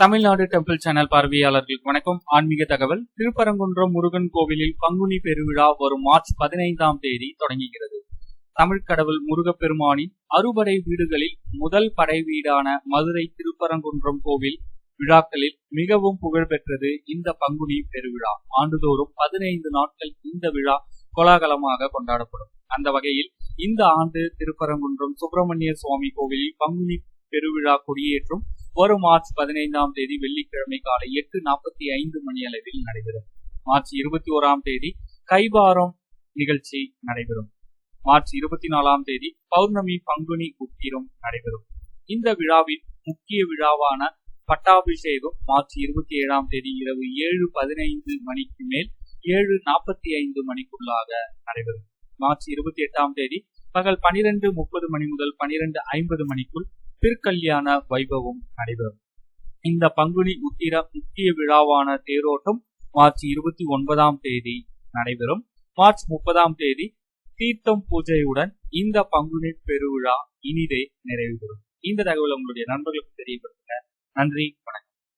Tamil Nadu temple channel பார்வையாளர்களுக்கு வணக்கம். ஆன்மீக தகவல் திருப்பரங்குன்றம் முருகன் கோவிலில் பங்குனி பெருவிழா வரும் மார்ச் பதினைந்தாம் தேதி தொடங்குகிறது. தமிழ் கடவுள் முருகப்பெருமானின் அறுபடை வீடுகளில் முதல் படை வீடான மதுரை திருப்பரங்குன்றம் கோவில் விழாக்களில் மிகவும் புகழ்பெற்றது இந்த பங்குனி பெருவிழா. ஆண்டுதோறும் பதினைந்து நாட்கள் இந்த விழா கோலாகலமாக கொண்டாடப்படும். அந்த வகையில் இந்த ஆண்டு திருப்பரங்குன்றம் சுப்பிரமணிய சுவாமி கோவிலில் பங்குனி பெருவிழா கொடியேற்றும் வரும் மார்ச் பதினைந்தாம் தேதி வெள்ளிக்கிழமை காலை எட்டு நாற்பத்தி ஐந்து மணி அளவில் நடைபெறும். மார்ச் இருபத்தி ஓராம் தேதி கைபாரம் நிகழ்ச்சி நடைபெறும். மார்ச் இருபத்தி நாலாம் தேதி பௌர்ணமி பங்குனி உத்திரம் நடைபெறும். இந்த விழாவின் முக்கிய விழாவான பட்டாபிஷேகம் மார்ச் இருபத்தி ஏழாம் தேதி இரவு ஏழு பதினைந்து மணிக்கு மேல் ஏழு நாற்பத்தி ஐந்து மணிக்குள்ளாக நடைபெறும். மார்ச் இருபத்தி எட்டாம் தேதி பகல் பனிரெண்டு முப்பது மணி முதல் பனிரெண்டு ஐம்பது மணிக்குள் திருக்கல்யாண வைபவம் நடைபெறும். இந்த பங்குனி உத்திர முக்கிய விழாவான தேரோட்டம் மார்ச் இருபத்தி ஒன்பதாம் தேதி நடைபெறும். மார்ச் முப்பதாம் தேதி தீர்த்தம் பூஜையுடன் இந்த பங்குனி பெருவிழா இனிதே நிறைவு பெறும். இந்த தகவல் உங்களுடைய நண்பர்களுக்கு தெரியப்படுத்துங்க. நன்றி வணக்கம்.